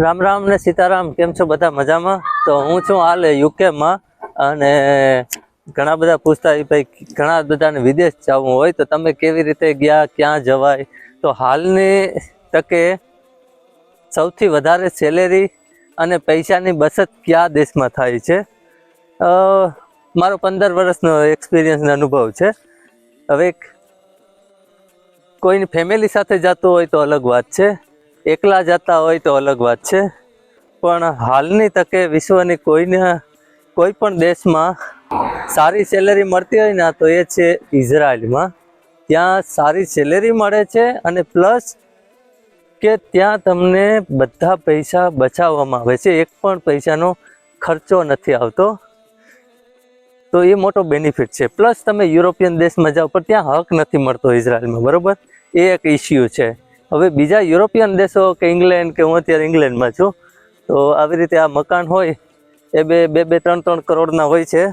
રામ રામ ને સીતારામ, કેમ છો બધા મજામાં? તો હું છું હાલ યુકેમાં અને ઘણા બધા પૂછતા ભાઈ, ઘણા બધાને વિદેશ જવું હોય, તો તમે કેવી રીતે ગયા, ક્યાં જવાય? તો હાલની તકે સૌથી વધારે સેલેરી અને પૈસાની બચત કયા દેશમાં થાય છે? મારો પંદર વર્ષનો એક્સપિરિયન્સ અનુભવ છે. હવે કોઈની ફેમિલી સાથે જતું હોય તો અલગ વાત છે. એકલા જતા હોય તો અલગ વાત છે. પણ હાલની તકે વિશ્વની કોઈને, કોઈ પણ દેશમાં સારી સેલેરી મળતી હોય ને, તો એ છે ઇઝરાયલમાં. ત્યાં સારી સેલેરી મળે છે અને પ્લસ કે ત્યાં તમને બધા પૈસા બચાવવામાં આવે છે. એક પણ પૈસાનો ખર્ચો નથી આવતો. તો એ મોટો બેનિફિટ છે. પ્લસ તમે યુરોપિયન દેશમાં જાઓ પણ ત્યાં હક નથી મળતો ઇઝરાયલમાં, બરોબર? એ એક ઇસ્યુ છે. હવે બીજા યુરોપિયન દેશો કે ઇંગ્લેન્ડ કે હું અત્યારે ઇંગ્લેન્ડમાં છું, તો આવી રીતે આ મકાન હોય, એ બે બે બે, ત્રણ ત્રણ કરોડના હોય છે.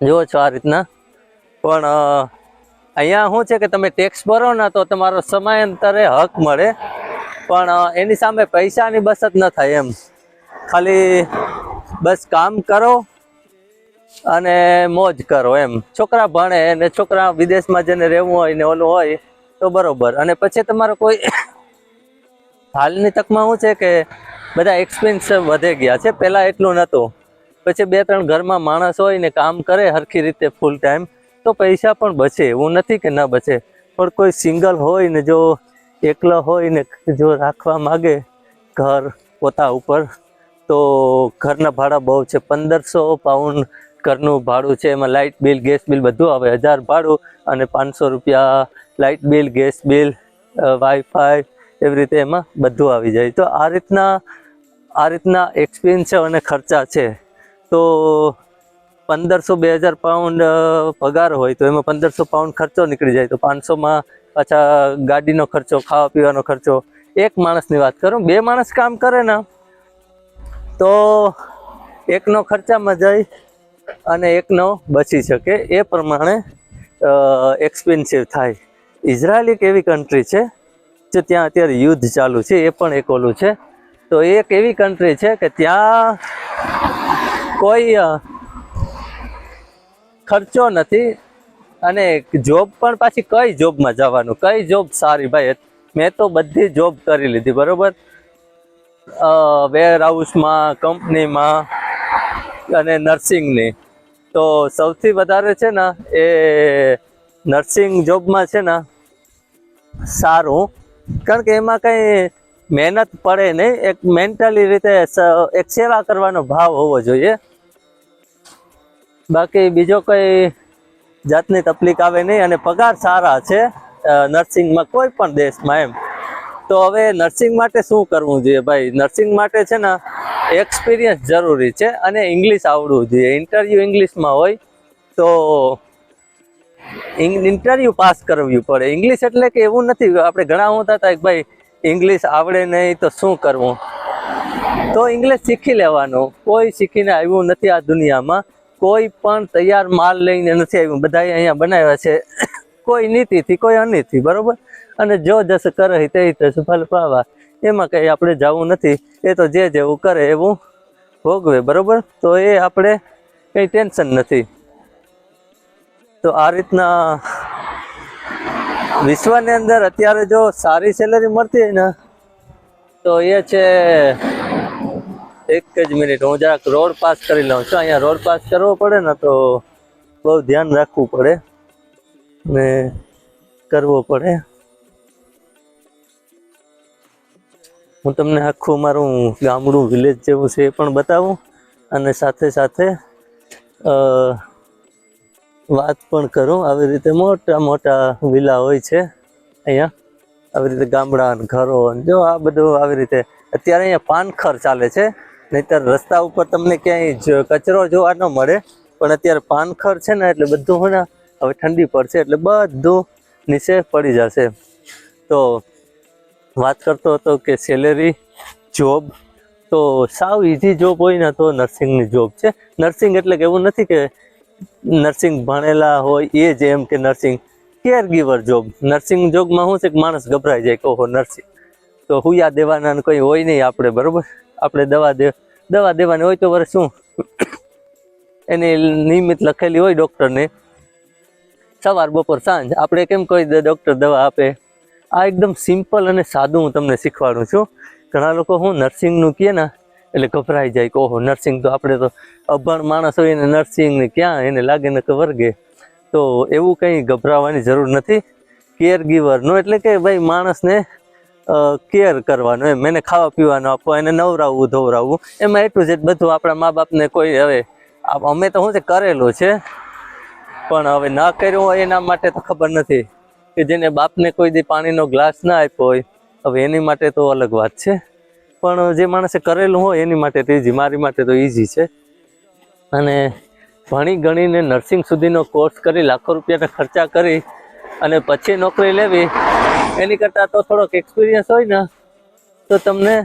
જુઓ છો આ રીતના. પણ અહીંયા શું છે કે તમે ટેક્સ ભરો ને તો તમારો સમયાંતરે હક મળે. પણ એની સામે પૈસાની બચત ન થાય એમ. ખાલી બસ કામ કરો અને મોજ કરો એમ. છોકરા ભણે ને છોકરા વિદેશમાં જેને રહેવું હોય ને ઓલું હોય તો બરોબર. અને પછી તમારો કોઈ હાલની તકમાં શું છે કે બધા એક્સપેન્સ વધે ગયા છે? પહેલાં એટલું નહોતું. પછી બે ત્રણ ઘરમાં માણસ હોય ને કામ કરે હરખી રીતે ફૂલ ટાઈમ તો પૈસા પણ બચે. એવું નથી કે ન બચે. પણ કોઈ સિંગલ હોય ને જો એકલો હોય ને જો રાખવા માગે ઘર પોતા ઉપર, તો ઘરના ભાડા બહુ છે. પંદરસો પાઉન્ડ ઘરનું ભાડું છે, એમાં લાઇટ બિલ, ગેસ બિલ બધું આવે, હજાર ભાડું અને પાંચસો રૂપિયા light bill, gas bill wifi એવી રીતે એમાં બધું આવી જાય. તો આ રીતના આ રીતના એક્સપેન્સિવ અને ખર્ચા છે. તો પંદરસો બે હજાર પાઉન્ડ પગાર હોય તો એમાં પંદરસો પાઉન્ડ ખર્ચો નીકળી જાય. તો પાંચસોમાં પાછા ગાડીનો ખર્ચો ખાવા પીવાનો ખર્ચો, એક માણસની વાત કરું, બે માણસ કામ કરે ને, તો એકનો ખર્ચામાં જાય અને એકનો બચી શકે. એ પ્રમાણે એક્સપેન્સિવ થાય. ઇઝરાયલ એક એવી કન્ટ્રી છે, જે ત્યાં અત્યારે યુદ્ધ ચાલુ છે, એ પણ એક ઓલું છે. તો એ એક એવી કન્ટ્રી છે કે ત્યાં કોઈ ખર્ચો નથી અને જોબ પણ પાછી કઈ જોબમાં જવાનું? કઈ જોબ સારી? ભાઈ, મેં તો બધી જોબ કરી લીધી, બરોબર? વેર હાઉસમાં કંપનીમાં અને નર્સિંગની. તો સૌથી વધારે છે ને એ નર્સિંગ જોબમાં છે ને સારું. કારણ કે એમાં કંઈ મહેનત પડે નહીં, એક મેન્ટલી રીતે એક સેવા કરવાનો ભાવ હોવો જોઈએ. બાકી બીજો કંઈ જાતની તકલીફ આવે નહીં અને પગાર સારા છે નર્સિંગમાં કોઈ પણ દેશમાં એમ. તો હવે નર્સિંગ માટે શું કરવું જોઈએ? ભાઈ નર્સિંગ માટે છે ને એક્સપિરિયન્સ જરૂરી છે અને ઇંગ્લિશ આવડવું જોઈએ. ઇન્ટરવ્યૂ ઇંગ્લિશમાં હોય તો ઇન્ટરવ્યૂ પાસ કરવું પડે. ઇંગ્લિશ એટલે કે એવું નથી. આપણે ઘણા હોતા હતા કે ભાઈ ઇંગ્લિશ આવડે નહીં તો શું કરવું? તો ઇંગ્લિશ શીખી લેવાનું. કોઈ શીખીને આવ્યું નથી આ દુનિયામાં. કોઈ પણ તૈયાર માલ લઈને નથી આવ્યું. બધાએ અહીંયા બનાવ્યા છે. કોઈ નીતિથી, કોઈ અનિતિ બરોબર? અને જો જસ કરે તે તસ ફલ પાવા એમાં કંઈ આપણે જવું નથી. એ તો જે જેવું કરે એવું ભોગવે, બરાબર? તો એ આપણે કંઈ ટેન્શન નથી. તો આ રીતના વિશ્વની અંદર અત્યારે જો સારી સેલેરી મળતી હોય ને, તો એ છે એક જ મિનિટ. હું જરાક રોડ પાસ કરી લઉં છું. અહીંયા રોડ પાસ કરવો પડે ને તો બહુ ધ્યાન રાખવું પડે ને કરવો પડે. હું તમને આખું મારું ગામડું વિલેજ જેવું છે એ પણ બતાવું અને સાથે સાથે વાત પણ કરું. આવી રીતે મોટા મોટા વિલા હોય છે અહીંયા. આવી રીતે ગામડા ઘરો જો આ બધું આવી રીતે અત્યારે અહીંયા પાનખર ચાલે છે. નહીતર રસ્તા ઉપર તમને ક્યાંય કચરો જોવા ન મળે. પણ અત્યારે પાનખર છે ને એટલે બધું હોય ને, હવે ઠંડી પડશે એટલે બધું નીચે પડી જશે. તો વાત કરતો હતો કે સેલેરી જોબ તો સાવ ઇઝી જોબ હોય ને તો નર્સિંગની જોબ છે. નર્સિંગ એટલે કે એવું નથી કે નર્સિંગ ભણેલા હોય, એ જ એમ કે nursing caregiver job nursing જોબમાં શું છે કે માણસ ગભરાઈ જાય કે ઓહો નર્સિંગ તો હુયા દેવાના કંઈ હોય નહીં આપણે, બરાબર? આપણે દવા દે, દવા દેવાની હોય તો વરે શું? એની નિયમિત લખેલી હોય ડૉક્ટરને સવાર બપોર સાંજ. આપણે કેમ કોઈ ડૉક્ટર દવા આપે? આ એકદમ સિમ્પલ અને સાદું હું તમને શીખવાડું છું. ઘણા લોકો હું નર્સિંગનું કહે ને, એટલે ગભરાઈ જાય કે, ઓહો, નર્સિંગ તો આપણે તો અભણ માણસ હોય ને નર્સિંગ ને ક્યાં એને લાગે ને કે વર્ગે. તો એવું કંઈ ગભરાવાની જરૂર નથી. કેર ગીવરનું એટલે કે ભાઈ માણસને કેર કરવાનું એમ. એને ખાવા પીવાનું આપવા એને નવરાવવું ધોવરાવવું એમાં એટલું જ બધું આપણા મા બાપને કોઈ હવે અમે તો શું છે, કરેલું છે. પણ હવે ના કર્યું હોય એના માટે તો ખબર નથી. કે જેને બાપને કોઈ દી પાણીનો ગ્લાસ ના આપ્યો હોય, હવે એની માટે તો અલગ વાત છે. પણ જે માણસે કરેલું હોય એની માટે તો ઇઝી મારી માટે તો ઇઝી છે. અને ભણી ગણીને નર્સિંગ સુધીનો કોર્સ કરી, લાખો રૂપિયાના ખર્ચા કરી અને પછી નોકરી લેવી, એની કરતાં તો થોડોક એક્સપિરિયન્સ હોય ને, તો તમને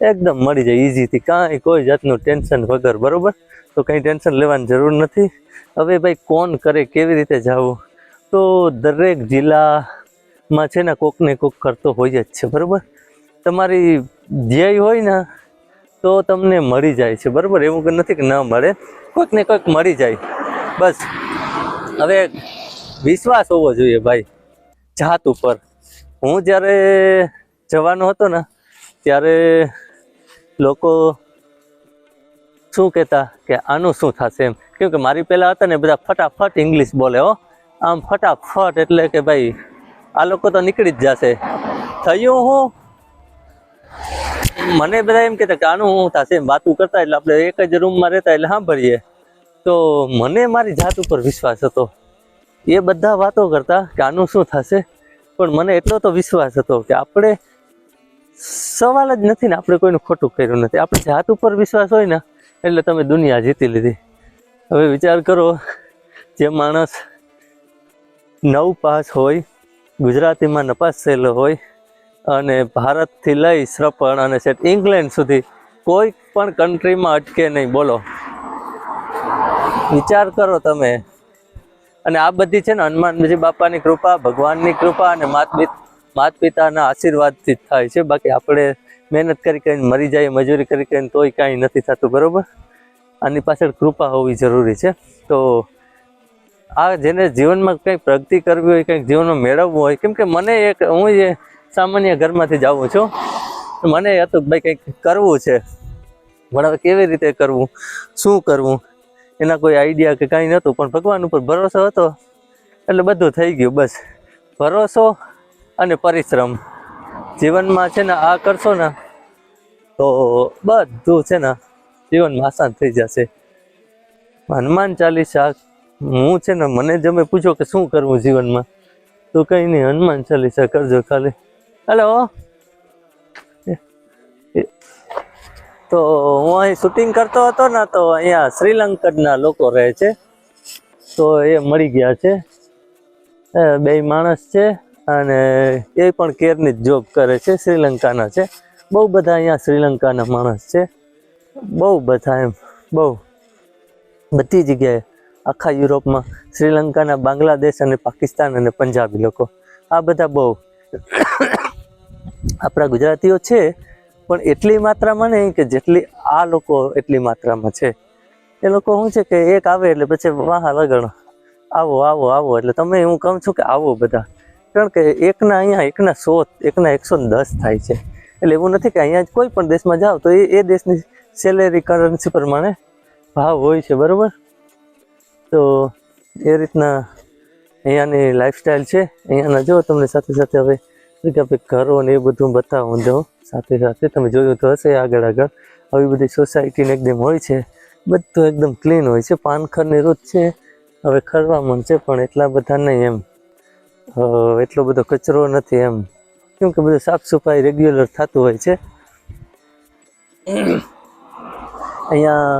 એકદમ મળી જાય ઇઝીથી કાંઈ કોઈ જાતનું ટેન્શન વગર, બરોબર? તો કંઈ ટેન્શન લેવાની જરૂર નથી. હવે ભાઈ કોણ કરે, કેવી રીતે જવું? તો દરેક જિલ્લામાં છે ને કોક ને કોક કરતો હોય જ છે, બરાબર? તમારી ધ્યેય હોય ને, તો તમને મળી જાય છે, બરાબર? એવું નથી કે ન મળે કોઈક ને કોઈક મળી જાય. બસ. હવે વિશ્વાસ હોવો જોઈએ ભાઈ, જાત ઉપર. હું જ્યારે જવાનો હતો ને, ત્યારે લોકો શું કહેતા કે આનું શું થશે એમ? કેમ કે મારી પહેલાં હતા ને, બધા ફટાફટ ઇંગ્લિશ બોલે, હો. આમ ફટાફટ એટલે કે ભાઈ, આ લોકો તો નીકળી જ જશે. થયું હું? મને બધા એમ કહેતા કે આનું શું થશે એમ વાતું કરતા, એટલે આપણે એક જ રૂમમાં રહેતા, એટલે સાંભળીએ. તો મને મારી જાત ઉપર વિશ્વાસ હતો. એ બધા વાતો કરતા કે આનું શું થશે? પણ મને એટલો તો વિશ્વાસ હતો કે આપણે સવાલ જ નથી ને આપણે કોઈનું ખોટું કર્યું નથી. આપણે જાત ઉપર વિશ્વાસ હોય ને, એટલે તમે દુનિયા જીતી લીધી. હવે વિચાર કરો, જે માણસ નવ પાસ હોય, ગુજરાતીમાં નપાસ થયેલો હોય, અને ભારતથી લઈ શ્રપણ અને સેટ ઇંગ્લેન્ડ સુધી કોઈ પણ કન્ટ્રીમાં અટકે નહીં. બોલો. વિચાર કરો તમે. અને આ બધી છે ને હનુમાનજી બાપાની કૃપા, ભગવાનની કૃપા અને માત પિતાના આશીર્વાદથી થાય છે. બાકી આપણે મહેનત કરી કરીને મરી જાય, મજૂરી કરી કરીને તોય કાંઈ નથી થતું, બરાબર? આની પાછળ કૃપા હોવી જરૂરી છે. તો આ જેને જીવનમાં કંઈક પ્રગતિ કરવી હોય, કંઈક જીવનમાં મેળવવું હોય, કેમ કે મને એક, હું જે સામાન્ય ઘરમાંથી જાઉં છું મને હતું ભાઈ કંઈક કરવું છે. પણ કેવી રીતે કરવું? શું કરવું? એના કોઈ આઈડિયા કે કાંઈ નહોતું, પણ ભગવાન ઉપર ભરોસો હતો. એટલે બધું થઈ ગયું, બસ. ભરોસો અને પરિશ્રમ. જીવનમાં છે ને, આ કરશો ને, તો બધું છે ને, જીવનમાં આસાન થઈ જશે. હનુમાન ચાલીસા હું છે ને, મને જમે પૂછો કે શું કરવું જીવનમાં? તો કંઈ નહીં, હનુમાન ચાલીસા કરજો ખાલી. હેલો. તો હું અહીં શૂટિંગ કરતો હતો ને, તો અહીંયા શ્રીલંકનના લોકો રહે છે. તો એ મળી ગયા છે. બે માણસ છે અને એ પણ કેરની જ જોબ કરે છે, શ્રીલંકાના છે. બહુ બધા અહીંયા શ્રીલંકાના માણસ છે. બહુ બધા એમ, બહુ. બધી જગ્યાએ. આખા યુરોપમાં, શ્રીલંકાના, બાંગ્લાદેશ અને પાકિસ્તાન અને પંજાબી લોકો. આ બધા બહુ આપણા ગુજરાતીઓ છે, પણ એટલી માત્રામાં નહીં કે જેટલી આ લોકો એટલી માત્રામાં છે. એ લોકો શું છે કે એક આવે એટલે પછી વાહ લગણ. આવો આવો આવો, એટલે તમે હું કહું છું કે આવો બધા. કારણ કે એકના અહીંયા એકના સો, એકના એકસો દસ થાય છે. એટલે એવું નથી કે અહીંયા કોઈ પણ દેશમાં જાઓ તો એ એ દેશની સેલેરી કરન્સી પ્રમાણે ભાવ હોય છે, બરાબર? તો એ રીતના અહીંયાની લાઈફસ્ટાઈલ છે. અહીંયાના જો તમને સાથે સાથે હવે ઘરો ને એ બધું બતાવું જો. સાથે સાથે તમે જોયું તો હશે આગળ આગળ. આવી બધી સોસાયટીને એકદમ હોય છે. બધું એકદમ ક્લીન હોય છે. પાનખરની રોજ છે. હવે ખરવા મન છે પણ એટલા બધા નહીં એમ. એટલો બધો કચરો નથી એમ. કેમ કે બધું સાફ સફાઈ રેગ્યુલર થતું હોય છે. અહીંયા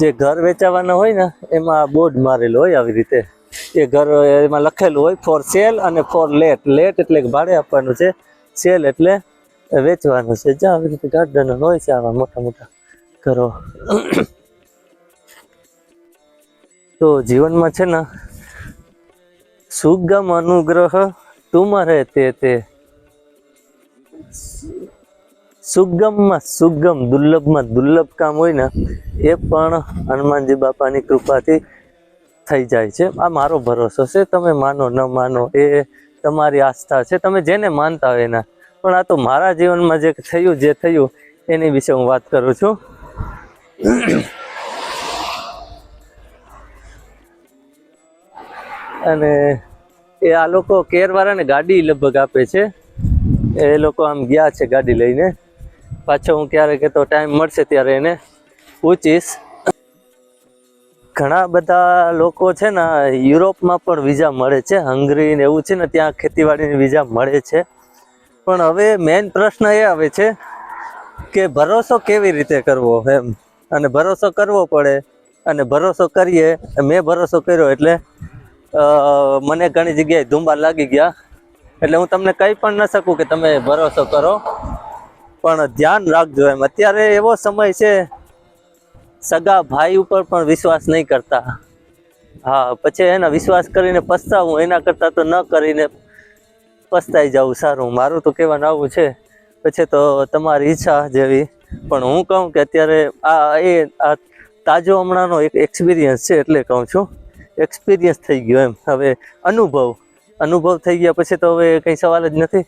જે ઘર વેચાવાના હોય ને, એમાં બોર્ડ મારેલું હોય આવી રીતે. એ ઘર, એમાં લખેલું હોય ફોર સેલ અને ફોર લેટ લેટ એટલે ભાડે આપવાનું છે સેલ એટલે વેચવાનું છે. જ્યાં આવી રીતે ગાર્ડન હોય છે, આવા મોટા મોટા ઘરો. તો જીવનમાં છે ને, સુગમ અનુગ્રહ તુમ રહે તે તે. સુગમમાં સુગમ, દુર્લભમાં દુર્લભ કામ હોય ને, એ પણ હનુમાનજી બાપાની કૃપાથી થઈ જાય છે. આ મારો ભરોસો છે. તમે માનો, ન માનો, એ તમારી આસ્થા છે. તમે જેને માનતા હોય એના. પણ આ તો મારા જીવનમાં જે થયું જે થયું, એની વિશે હું વાત કરું છું. અને એ આ લોકો કેરવાળાને ગાડી લગભગ આપે છે. એ લોકો આમ ગયા છે ગાડી લઈને. પાછો હું ક્યારેક તો ટાઈમ મળશે ત્યારે એને પૂછીશ. ઘણા બધા લોકો છે ને યુરોપમાં પણ વિઝા મળે છે. હંગરી ને એવું છે ને ત્યાં ખેતીવાડીની વિઝા મળે છે. પણ હવે મેઇન પ્રશ્ન એ આવે છે કે ભરોસો કેવી રીતે કરવો એમ? અને ભરોસો કરવો પડે અને ભરોસો કરીએ. મેં ભરોસો કર્યો એટલે મને ઘણી જગ્યાએ ધુંબા લાગી ગયા. એટલે હું તમને કહી પણ ન શકું કે તમે ભરોસો કરો. પણ ધ્યાન રાખજો એમ. અત્યારે એવો સમય છે, સગા ભાઈ ઉપર પણ વિશ્વાસ નહીં કરતા. હા, પછી એના વિશ્વાસ કરીને પસ્તાવું, એના કરતાં તો ન કરીને પસ્તાઈ જવું સારું, મારું તો કહેવાનું આવું છે. પછી તો તમારી ઈચ્છા જેવી. પણ હું કહું કે અત્યારે આ એ આ તાજો હમણાંનો એક એક્સપિરિયન્સ છે, એટલે કહું છું. એક્સપિરિયન્સ થઈ ગયો એમ. હવે અનુભવ. અનુભવ થઈ ગયા પછી તો હવે કંઈ સવાલ જ નથી.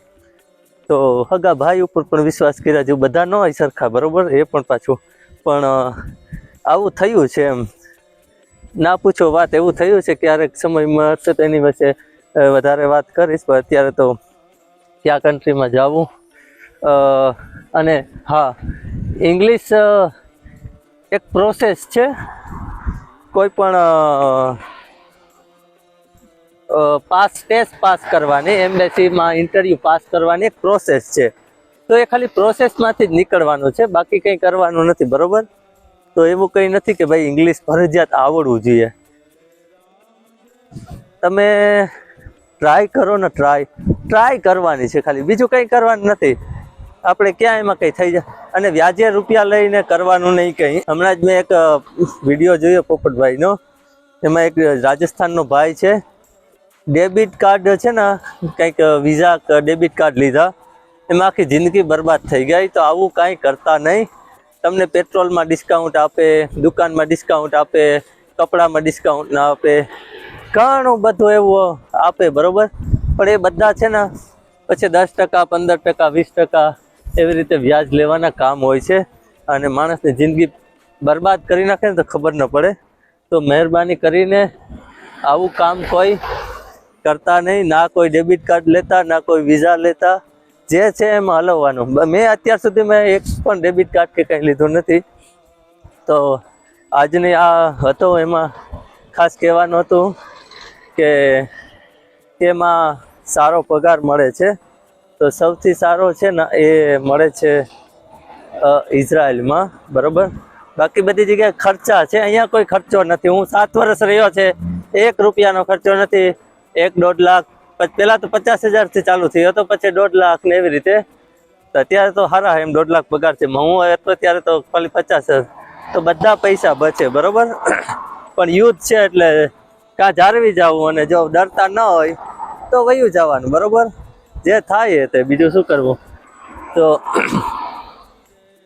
તો હગા ભાઈ ઉપર પણ વિશ્વાસ કર્યા જેવું બધા ન હોય સરખા, બરાબર? એ પણ પાછું. પણ આવું થયું છે એમ. ના પૂછો વાત, એવું થયું છે ક્યારેક સમય મળશે તો એની વચ્ચે વધારે વાત કરીશ, પણ અત્યારે તો કયા કન્ટ્રીમાં જવું. અને હા ઇંગ્લિશ એક પ્રોસેસ છે. કોઈ પણ પાસ, ટેસ્ટ પાસ કરવાની એમ્બેસીમાં ઇન્ટરવ્યૂ પાસ કરવાની પ્રોસેસ છે. તો એ ખાલી પ્રોસેસમાંથી જ નીકળવાનું છે, બાકી કંઈ કરવાનું નથી, બરોબર? તો એવું કંઈ નથી કે ભાઈ ઇંગ્લિશ ફરજિયાત આવડવું જોઈએ. તમે ટ્રાય કરો ને ટ્રાય. ટ્રાય કરવાની છે ખાલી, બીજું કંઈ કરવાનું નથી. આપણે ક્યાં એમાં કંઈ થઈ જાય? અને વ્યાજે રૂપિયા લઈને કરવાનું નહીં કંઈ. હમણાં જ મેં એક વીડિયો જોયો પોપટભાઈનો. એમાં એક રાજસ્થાનનો ભાઈ છે. ડેબિટ કાર્ડ છે ને, કંઈક વિઝા ડેબિટ કાર્ડ લીધા, એમાં આખી જિંદગી બરબાદ થઈ ગઈ, તો આવું કાંઈ કરતા નહીં. તમને પેટ્રોલમાં ડિસ્કાઉન્ટ આપે, દુકાનમાં ડિસ્કાઉન્ટ આપે, કપડામાં ડિસ્કાઉન્ટ ના આપે, ઘણું બધું એવું આપે, બરાબર? પણ એ બધા છે ને, પછી દસ ટકા, પંદર ટકા, વીસ ટકા એવી રીતે વ્યાજ લેવાના કામ હોય છે, અને માણસની જિંદગી બરબાદ કરી નાખે ને તો ખબર ન પડે. તો મહેરબાની કરીને આવું કામ કોઈ કરતા નહીં, ના કોઈ ડેબિટ કાર્ડ લેતા, ના કોઈ વિઝા લેતા. જે છે એમાં હલવવાનું. મેં અત્યાર સુધી મેં એક પણ ડેબિટ કાર્ડ કે કંઈ લીધું નથી. તો આજની આ હતો એમાં ખાસ કહેવાનું હતું કે એમાં સારો પગાર મળે છે. તો સૌથી સારો છે ને એ મળે છે ઇઝરાયલમાં. બરાબર? બાકી બધી જગ્યાએ ખર્ચા છે. અહીંયા કોઈ ખર્ચો નથી. હું સાત વર્ષ રહ્યો છે. એક રૂપિયાનો ખર્ચો નથી. એક દોઢ લાખ પહેલા તો પચાસ હજારથી ચાલુ થયો હતો, પછી દોઢ લાખ ને એવી રીતે. અત્યારે તો સારા એમ દોઢ લાખ પગાર છે. હું હતો ત્યારે તો ખાલી પચાસ. તો બધા પૈસા બચે, બરોબર? પણ યુદ્ધ છે એટલે કાં જાળવી જવું અને જો ડરતા ન હોય, તો વયું જવાનું, બરોબર? જે થાય તે. બીજું શું કરવું? તો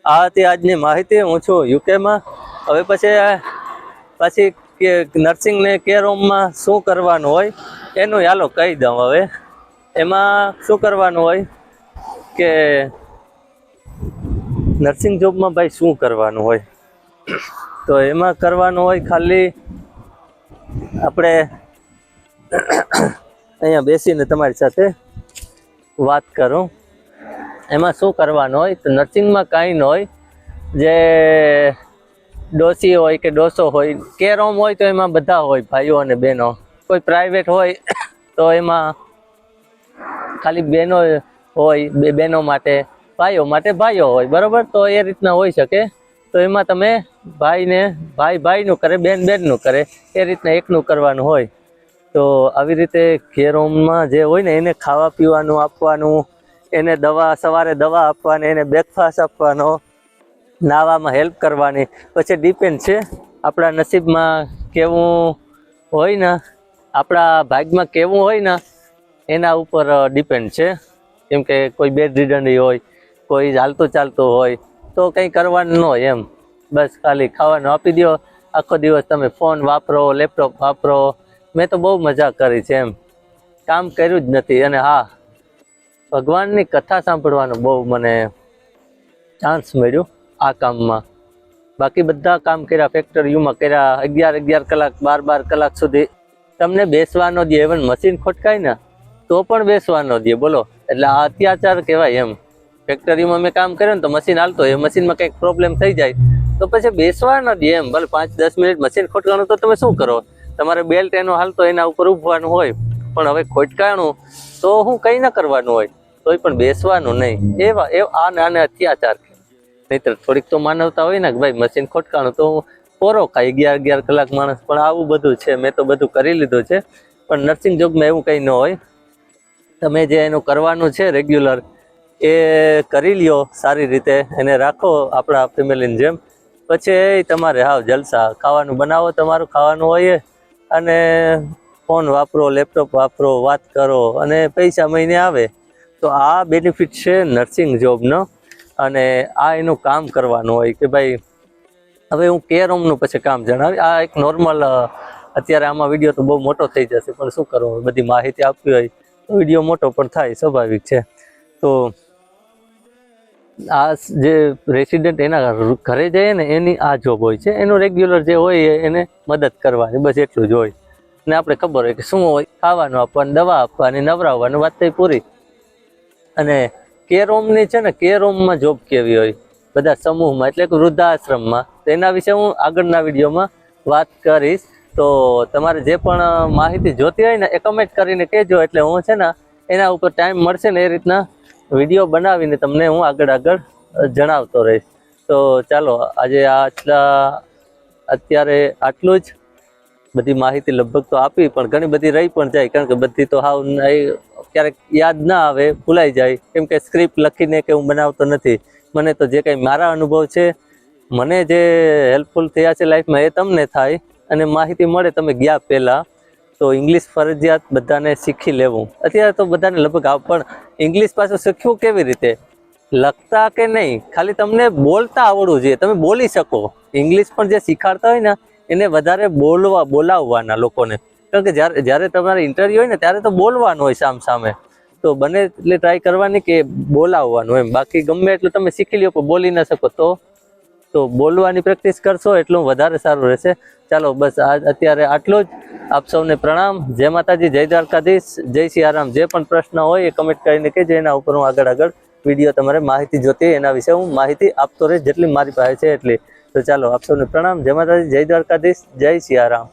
આ હતી આજની માહિતી. હું છું યુકેમાં. હવે પછી પછી કે નર્સિંગને કેર હોમમાં શું કરવાનું હોય? એનું ચાલો કહી દઉં હવે. એમાં શું કરવાનું હોય કે નર્સિંગ જોબમાં ભાઈ શું કરવાનું હોય? તો એમાં કરવાનું હોય ખાલી આપણે અહીંયા બેસીને તમારી સાથે વાત કરું. એમાં શું કરવાનું હોય? તો નર્સિંગમાં કાંઈ ન હોય. જે ડોસી હોય કે ડોસો હોય, કેરોમ હોય તો એમાં બધા હોય, ભાઈઓ અને બહેનો. કોઈ પ્રાઇવેટ હોય, તો એમાં ખાલી બહેનો હોય, બે બહેનો માટે, ભાઈઓ માટે ભાઈઓ હોય, બરાબર? તો એ રીતના હોઈ શકે. તો એમાં તમે ભાઈને, ભાઈ ભાઈનું કરે, બેન બેનનું કરે, એ રીતના એકનું કરવાનું હોય. તો આવી રીતે કેર હોમમાં જે હોય ને, એને ખાવા પીવાનું આપવાનું, એને દવા, સવારે દવા આપવાની, એને બ્રેકફાસ્ટ આપવાનો, નાવામાં હેલ્પ કરવાની. પછી ડિપેન્ડ છે, આપણા નસીબમાં કેવું હોય ને આપણા ભાગમાં કેવું હોય ને, એના ઉપર ડિપેન્ડ છે. કેમ કે કોઈ બેડ રીડન્ડી હોય, કોઈ ચાલતું ચાલતું હોય, તો કંઈ કરવાનું ન હોય એમ. બસ ખાલી ખાવાનું આપી દો આખો દિવસ તમે ફોન વાપરો લેપટોપ વાપરો. મેં તો બહુ મજા કરી છે એમ. કામ કર્યું જ નથી. અને હા, ભગવાનની કથા સાંભળવાનો બહુ મને ચાન્સ મળ્યો આ કામમાં. બાકી બધા કામ કર્યા ફેક્ટરીઓમાં કર્યા, અગિયાર અગિયાર કલાક, બાર બાર કલાક સુધી તમને બેસવાનો દે. ઇવન મશીન ખોટકાય ને, તો પણ બેસવાનો દે. બોલો. એટલે આ અત્યાચાર કહેવાય એમ. ફેક્ટરીમાં મેં કામ કર્યું ને તો મશીન હાલતો એ મશીનમાં કંઈક પ્રોબ્લેમ થઈ જાય. તો પછી બેસવા ન દે એમ. ભલે પાંચ, દસ મિનિટ મશીન ખોટકાણું તો તમે શું કરો? તમારે બેલ્ટ એનો હાલતો એના ઉપર ઉભવાનું હોય. પણ હવે ખોટકાણું તો હું કંઈ ન કરવાનું હોય. તોય પણ બેસવાનું નહીં. એવા એવા આ આને અત્યાચાર. નહીતર થોડીક તો માનવતા હોય ને કે ભાઈ મશીન ખોટકાણું તો હું કાંઈ અગિયાર અગિયાર કલાક માણસ, પણ આવું બધું છે, મેં તો બધું કરી લીધું છે. પણ નર્સિંગ જોબમાં એવું કંઈ ન હોય. તમે જે એનું કરવાનું છે રેગ્યુલર, એ કરી લ્યો સારી રીતે, એને રાખો આપણા ફેમિલીની જેમ. પછી તમારે હાવ જલસા, ખાવાનું બનાવો, તમારું ખાવાનું હોય અને ફોન વાપરો, લેપટોપ વાપરો, વાત કરો, અને પૈસા મહિને આવે. તો આ બેનિફિટ છે નર્સિંગ જોબનો, અને આ એનું કામ કરવાનું હોય કે ભાઈ હવે હું કે હોમનું પછી કામ જણાવી. આ એક નોર્મલ અત્યારે આમાં વીડિયો તો બહુ મોટો થઈ જશે, પણ શું કરવું બધી માહિતી આપવી હોય તો વીડિયો મોટો પણ થાય, સ્વાભાવિક છે. તો આ જે રેસિડેન્ટ એના ઘરે જઈએ ને, એની આ જોબ હોય છે. એનું રેગ્યુલર જે હોય એને મદદ કરવાની, બસ એટલું જ હોય. ને આપણે ખબર હોય કે શું હોય, ખાવાનું આપવાનું, દવા આપવાની, નવરાવવાની વાત થઈ પૂરી. અને કેર હોમની છે ને કેર હોમમાં જોબ કેવી હોય? બધા સમૂહમાં, એટલે કે વૃદ્ધાશ્રમમાં. તો એના વિશે હું આગળના વિડીયોમાં વાત કરીશ. તો તમારે જે પણ માહિતી જોતી હોય ને, એ કમેન્ટ કરીને કહેજો. એટલે હું છે ને, એના ઉપર ટાઈમ મળશે ને, એ રીતના વીડિયો બનાવીને તમને હું આગળ આગળ જણાવતો રહીશ. તો ચાલો, આજે આટલા, અત્યારે આટલું જ. બધી માહિતી લગભગ તો આપી, પણ ઘણી બધી રહી પણ જાય, કારણ કે બધી તો હાવ ક્યારેક યાદ ના આવે, ભૂલાઈ જાય. કેમ કે સ્ક્રિપ્ટ લખીને કે હું બનાવતો નથી. મને તો જે કંઈ મારા અનુભવ છે મને જે હેલ્પફુલ થયા છે લાઈફમાં એ તમને થાય અને માહિતી મળે તમે ગયા પહેલાં, તો ઇંગ્લિશ ફરજિયાત બધાને શીખી લેવું. અત્યારે તો બધાને લગભગ આવ પણ ઇંગ્લિશ પાછું શીખવું કેવી રીતે? લખતા કે નહીં? ખાલી તમને બોલતા આવડવું જોઈએ. તમે બોલી શકો. ઇંગ્લિશ પણ જે શીખાડતા હોય ને, એને વધારે બોલવા બોલાવવાના લોકોને. કારણ કે જ્યારે જ્યારે તમારે ઇન્ટરવ્યુ હોય ને, ત્યારે તો બોલવાનું હોય સામ સામે. તો બને એટલે ટ્રાય કરવાની કે બોલાવવાનું એમ. બાકી ગમે એટલું તમે શીખી લો બોલી ન શકો તો તો બોલવાની પ્રેક્ટિસ કરશો એટલું વધારે સારું રહેશે. ચાલો, બસ અત્યારે આટલું જ. આપ સૌને પ્રણામ. જય માતાજી, જય દ્વારકાધીશ, જય સિયારામ જે પણ પ્રશ્ન હોય એ કમેન્ટ કરીને કહેજો. એના ઉપર હું આગળ આગળ વીડિયો તમારે માહિતી જોતી એના વિશે હું માહિતી આપતો રહીશ જેટલી મારી પાસે છે એટલી. તો ચાલો, આપ સૌને પ્રણામ. જય માતાજી, જય દ્વારકાધીશ, જય સિયારામ